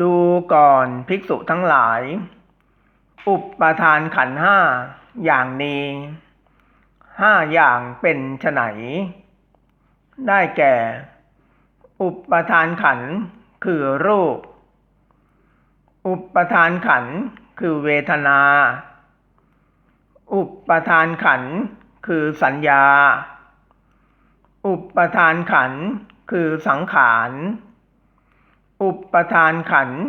ดูก่อนภิกษุทั้งหลาย อุปทานขันห้าอย่างนี้ห้าอย่างเป็นไฉนได้แก่ อุปทานขันคือรูป อุปทานขันคือเวทนา อุปทานขันคือสัญญา อุปทานขันคือสังขาร อุปทานขันธ์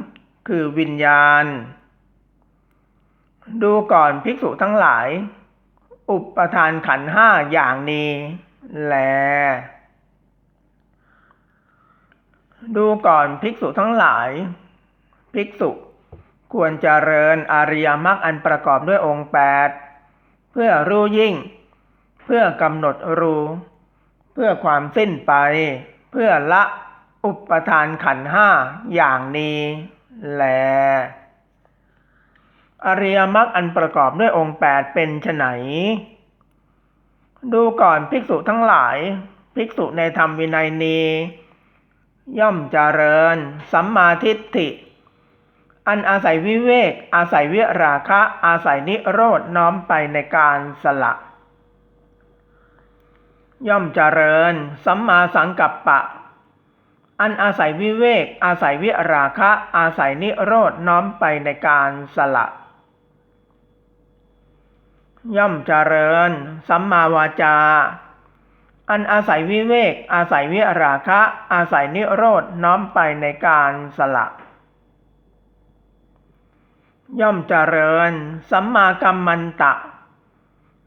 คือวิญญาณ ดูก่อนภิกษุทั้งหลาย อุปทานขันธ์ห้าอย่างนี้แล ดูก่อนภิกษุทั้งหลาย ภิกษุควรเจริญอริยมรรคอันประกอบด้วยองค์แปดเพื่อรู้ยิ่ง เพื่อกำหนดรู้ เพื่อความสิ้นไป เพื่อละ อุปทานขันห้าอย่างนี้แล อริยมรรคอันประกอบด้วยองค์แปดเป็นไฉนดูก่อนภิกษุทั้งหลาย ภิกษุในธรรมวินัยนี้ ย่อมเจริญ สัมมาทิฏฐิ อันอาศัยวิเวก อาศัยวิราคะ อาศัยนิโรธน้อมไปในการสละ ย่อมเจริญ สัมมาสังกัปปะ อันอาศัยวิเวก อาศัยวิราคะ อาศัยนิโรธน้อมไปในการสละ ย่อมเจริญ สัมมาวาจา อันอาศัยวิเวก อาศัยวิราคะ อาศัยนิโรธน้อมไปในการสละย่อมเจริญ สัมมากัมมันตะ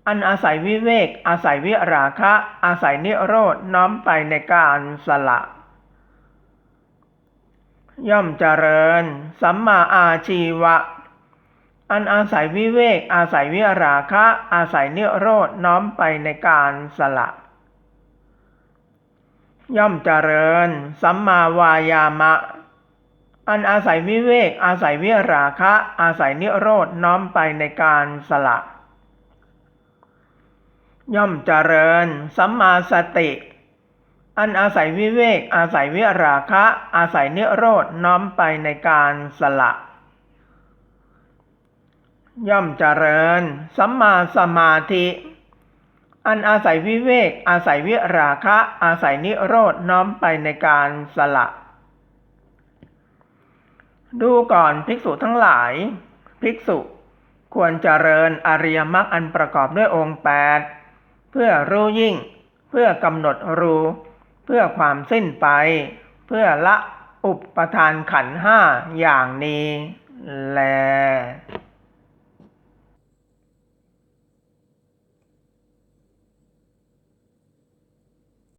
อันอาศัยวิเวก อาศัยวิราคะ อาศัยนิโรธน้อมไปในการสละ ย่อมเจริญ สัมมาอาชีวะ อันอาศัยวิเวก อาศัยวิราคะ อาศัยเนิโรธน้อมไปในการสละ ย่อมเจริญ สัมมาวายามะ อันอาศัยวิเวก อาศัยวิราคะ อาศัยเนิโรธน้อมไปในการสละ ย่อมเจริญ สัมมาสติ อันอาศัยวิเวก อาศัยวิราคะ อาศัยนิโรธน้อมไปในการสละ ย่อมเจริญ สัมมาสมาธิ อันอาศัยวิเวก อาศัยวิราคะ อาศัยนิโรธน้อมไปในการสละ ดูก่อนภิกษุทั้งหลาย ภิกษุควรเจริญอริยมรรคอันประกอบด้วยองค์แปดเพื่อรู้ยิ่ง เพื่อกำหนดรู้ เพื่อความสิ้นไป เพื่อละอุปทานขันห้าอย่างนี้แล